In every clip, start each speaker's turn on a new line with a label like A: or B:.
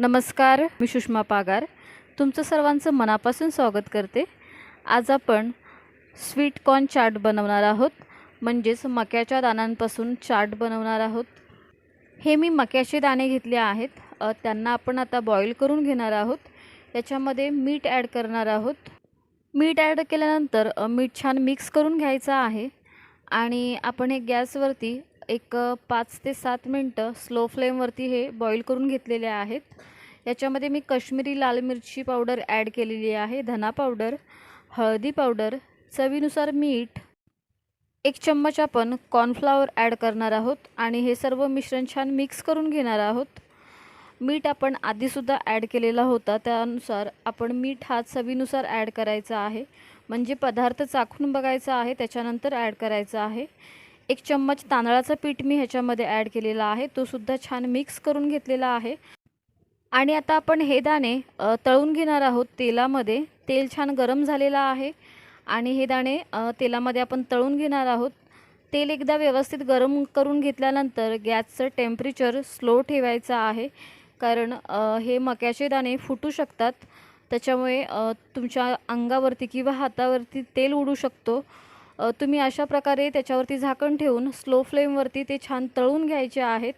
A: नमस्कार मी सुषमा पागार. तुमचं सर्वांचं मनापासून स्वागत करते. आज आपण स्वीट कॉर्न चाट बनवणार आहोत म्हणजेच मक्याच्या दाण्यांपासून चाट बनवणार आहोत. हे मी मक्याचे दाणे घेतले आहेत. त्यांना आपण आता बॉईल करून घेणार आहोत. याच्यामध्ये मीठ ॲड करणार आहोत. मीठ ॲड केल्यानंतर मीठ छान मिक्स करून घ्यायचं आहे. आणि आपण हे गॅसवरती एक पाच ते सात मिनटं स्लो फ्लेमवरती हे बॉईल करून घेतलेले आहेत. याच्यामध्ये मी कश्मीरी लाल मिरची पावडर ॲड केलेली आहे धना पावडर हळदी पावडर चवीनुसार मीठ एक चम्मच आपण कॉर्नफ्लॉवर ॲड करणार आहोत आणि हे सर्व मिश्रण छान मिक्स करून घेणार आहोत. मीठ आपण आधीसुद्धा ॲड केलेला होता त्यानुसार आपण मीठ हा चवीनुसार ॲड करायचा आहे. म्हणजे पदार्थ चाखून बघायचा आहे त्याच्यानंतर ॲड करायचा आहे. एक चम्मच तांदळाचं पीठ मी ह्याच्यामध्ये ॲड केलेला आहे. तो सुद्धा छान मिक्स करून घेतलेला आहे. आणि आता आपण हे दाणे तळून घेणार आहोत तेलामध्ये. तेल छान गरम झालेलं आहे. आणि हे दाणे तेलामध्ये आपण तळून घेणार आहोत. तेल एकदा व्यवस्थित गरम करून घेतल्यानंतर गॅसचं टेम्परेचर स्लो ठेवायचं आहे. कारण हे मक्याचे दाणे फुटू शकतात. त्याच्यामुळे तुमच्या अंगावरती किंवा हातावरती तेल उडू शकतो. तुम्ही अशा प्रकारे त्याच्यावरती झाकण ठेवून स्लो फ्लेमवरती ते छान तळून घ्यायचे आहेत.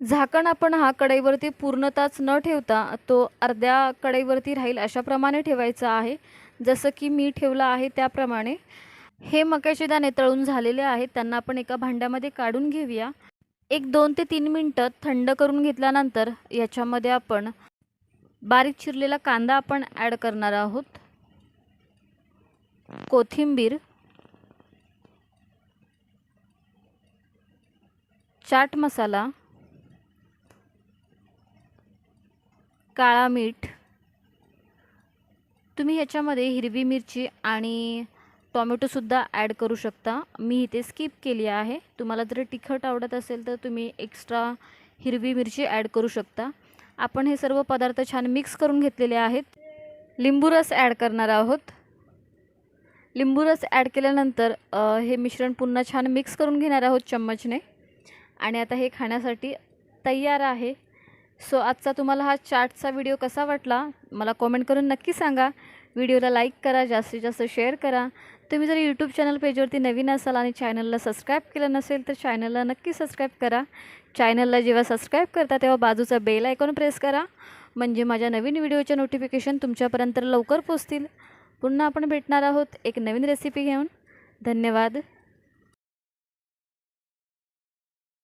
A: झाकण आपण हा कढईवरती पूर्णताच न ठेवता तो अर्ध्या कढईवरती राहील अशाप्रमाणे ठेवायचा आहे. जसं की मी ठेवलं आहे त्याप्रमाणे. हे मक्याचे दाणे तळून झालेले आहेत. त्यांना आपण एका भांड्यामध्ये काढून घेऊया. एक दोन ते तीन मिनटं थंड करून घेतल्यानंतर याच्यामध्ये आपण बारीक चिरलेला कांदा आपण ॲड करणार आहोत. कोथिंबीर चाट मसाला काळा मीठ तुम्ही ह्याच्यामध्ये हिरवी मिरची आणि टॉमॅटोसुद्धा ॲड करू शकता. मी इथे स्किप केली आहे. तुम्हाला जर तिखट आवडत असेल तर तुम्ही एक्स्ट्रा हिरवी मिरची ॲड करू शकता. आपण हे सर्व पदार्थ छान मिक्स करून घेतलेले आहेत. लिंबू रस ॲड करणार आहोत. लिंबू रस ॲड केल्यानंतर हे मिश्रण पुन्हा छान मिक्स करून घेणार आहोत चम्मचने. आणि आता हे खाण्यासाठी तयार आहे. सो आजचा तुम्हाला हा चाटचा व्हिडिओ कसा वाटला? मला कॉमेंट करून नक्की सांगा. व्हिडिओला लाईक करा जास्तीत जास्त शेअर करा. तुम्ही जर यूट्यूब चॅनल पेजवरती नवीन असाल आणि चॅनलला सबस्क्राईब केलं नसेल तर चॅनलला नक्की सबस्क्राईब करा. चॅनलला जेव्हा सबस्क्राईब करता तेव्हा बाजूचा बेल आयकॉन प्रेस करा. म्हणजे माझ्या नवीन व्हिडिओच्या नोटिफिकेशन तुमच्यापर्यंत लवकर पोचतील पुन्हा आपण भेटणार आहोत एक नवीन रेसिपी घेऊन. धन्यवाद.